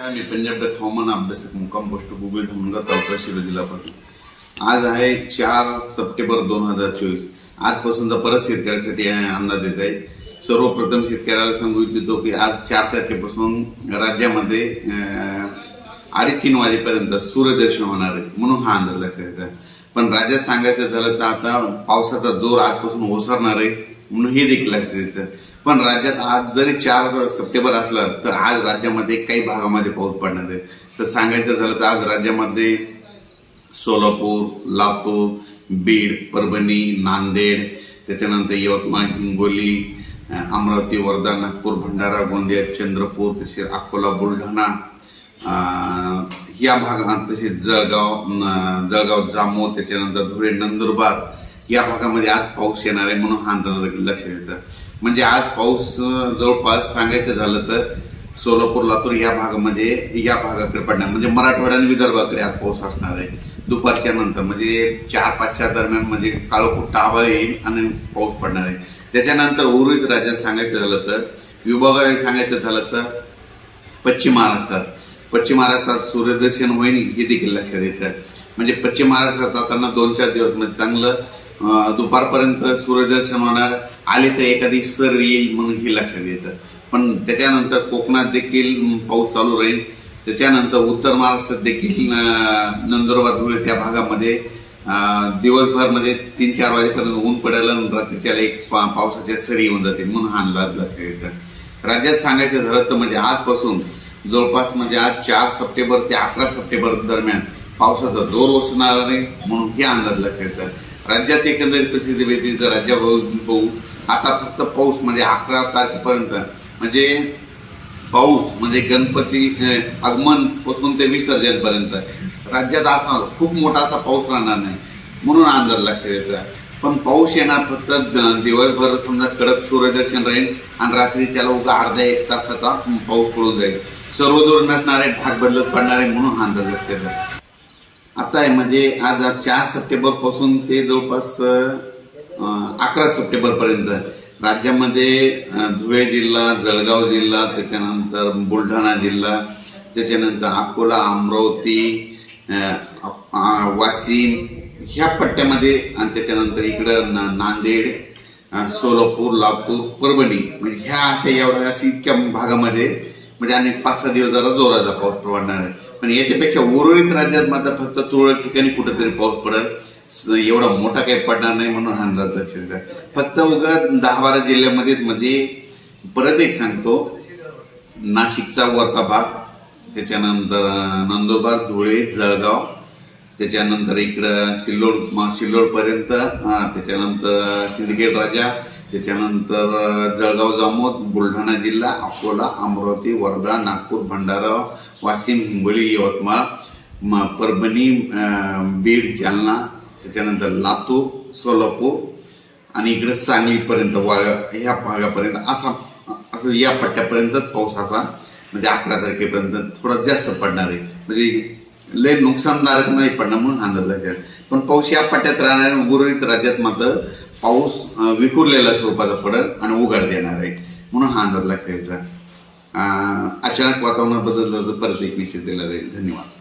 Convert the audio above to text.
मी Punjab duck हवामान अभ्यासक मुक्काम पोस्ट गुगल धामणगाव तालुका शिरो जिल्हा पाटील आज आहे चार सप्टेंबर दोन हजार चोवीस. आजपासूनचा परत शेतकऱ्यासाठी अंदाज येत आहे. सर्वप्रथम शेतकऱ्याला सांगू इच्छितो की आज चार तारखेपासून राज्यामध्ये अडीच तीन वाजेपर्यंत सूर्यदर्शन होणार आहे म्हणून हा अंदाज लक्षात येत आहे. पण राज्यात सांगायचं झालं तर आता पावसाचा जोर आजपासून ओसरणार आहे म्हणून हे देखील लक्षात द्यायचं पण राज्यात आज जरी चार सप्टेंबर असलं तर आज राज्यामध्ये काही भागामध्ये पाऊस पडणार आहे. तर सांगायचं झालं तर आज राज्यामध्ये सोलापूर लातूर बीड परभणी नांदेड त्याच्यानंतर यवतमाळ हिंगोली अमरावती वर्धा नागपूर भंडारा गोंदिया चंद्रपूर तसेच अकोला बुलढाणा या भागात तसेच जळगाव जळगाव जामो त्याच्यानंतर धुळे नंदुरबार या भागामध्ये आज पाऊस येणार आहे म्हणून हा अंदाज लक्ष घ्यायचा म्हणजे आज पाऊस जवळपास सांगायचं झालं तर सोलापूर लातूर या भागामध्ये या भागाकडे पडणार. म्हणजे मराठवाड्या आणि विदर्भाकडे आज पाऊस असणार आहे. दुपारच्या नंतर म्हणजे चार पाचच्या दरम्यान म्हणजे काळोखूट आभाळ येईल आणि पाऊस पडणार आहे. त्याच्यानंतर उर्वरित राज्यात सांगायचं झालं तर विभागाने सांगायचं झालं तर पश्चिम महाराष्ट्रात. पश्चिम महाराष्ट्रात सूर्यदर्शन होईल हे देखील लक्षात येतं. म्हणजे पश्चिम महाराष्ट्रात जाताना दोन चार दिवस म्हणजे चांगलं दुपारपर्यंत सूर्यदर्शन होणार. आले तर एखादी सर येईल म्हणून हे लक्षात येतं. पण त्याच्यानंतर कोकणात देखील पाऊस चालू राहील. त्याच्यानंतर उत्तर महाराष्ट्रात देखील नंदुरबार धुळे त्या भागामध्ये दिवसभरमध्ये दिवसभर म्हणजे तीन चार वाजेपर्यंत ऊन पडायला रात्रीच्या एक पा- पावसाच्या सरी येऊन जाते म्हणून हा अंदाज लक्षात घ्यायचा राज्यात सांगायचं झालं तर म्हणजे आजपासून जवळपास म्हणजे आज चार सप्टेंबर ते अकरा सप्टेंबर दरम्यान पावसाचा जोर ओसणार आहे म्हणून हे अंदाज लक्षात घ्यायचा राज्यात एकंदरीत प्रसिद्धी वेगळी तर राज्याभाऊ आता फक्त पाऊस म्हणजे अकरा तारखेपर्यंत. म्हणजे पाऊस म्हणजे गणपती आगमनपासून ते विसर्जनपर्यंत. राज्यात असा खूप मोठा असा पाऊस राहणार नाही. म्हणून अंदाज लक्षात येतो. पण पाऊस येणार फक्त दिवसभर समजा कडक सूर्यदर्शन राहील आणि रात्रीच्याला उगा अर्ध्या एक तासाचा पाऊस पडून जाईल. सर्वदूर नसणारे ढाक बदलत पडणारे म्हणून हा अंदाज लक्षात येतो. आता आहे म्हणजे आज चार सप्टेंबरपासून ते जवळपास अकरा सप्टेंबर पर्यंत. राज्यामध्ये धुळे जिल्हा जळगाव जिल्हा त्याच्यानंतर बुलढाणा जिल्हा त्याच्यानंतर अकोला अमरावती वाशिम ह्या पट्ट्यामध्ये आणि त्याच्यानंतर इकडं ना- नांदेड सोलापूर लातूर परभणी. म्हणजे ह्या अशा एवढ्या अशी इतक्या भागामध्ये म्हणजे आणि पाच सहा दिवस जरा जोराचा पाऊस पडणार आहे. पण याच्यापेक्षा उर्वरित राज्यात मात्र फक्त तुरळक ठिकाणी कुठेतरी पाऊस पडेल स- एवढा मोठा काही पडणार नाही म्हणून हा अंदाज लक्षात घ्या. फक्त उगा दहा बारा जिल्ह्यामध्येच म्हणजे परत एक सांगतो नाशिकचा वरचा भाग त्याच्यानंतर नंदुरबार धुळे जळगाव त्याच्यानंतर इकडं सिल्लोड सिल्लोडपर्यंत त्याच्यानंतर सिंदखेड राजा त्याच्यानंतर जळगाव जामोद बुलढाणा जिल्हा अकोला अमरावती वर्धा नागपूर भंडारा वाशिम हिंगोली यवतमाळ म- परभणी बीड जालना त्याच्यानंतर लातूर सोलापूर आणि इकडे सांगलीपर्यंत वाळ ह्या भागापर्यंत असा असं या पट्ट्यापर्यंतच पाऊस असा म्हणजे अकरा तारखेपर्यंत थोडा जास्त पडणार आहे. म्हणजे लय नुकसानदायक नाही पडणार म्हणून अंदाज लागेल पण पाऊस या पट्ट्यात राहणार उर्वरित राज्यात मात्र पाऊस विखुरलेल्या स्वरूपाचा पडेल आणि उघाड देणार आहे. म्हणून हा अंदाज लक्षात घ्यायचा अचानक वातावरणात बदललं झालं तर परत एक विषय दिला जाईल. धन्यवाद.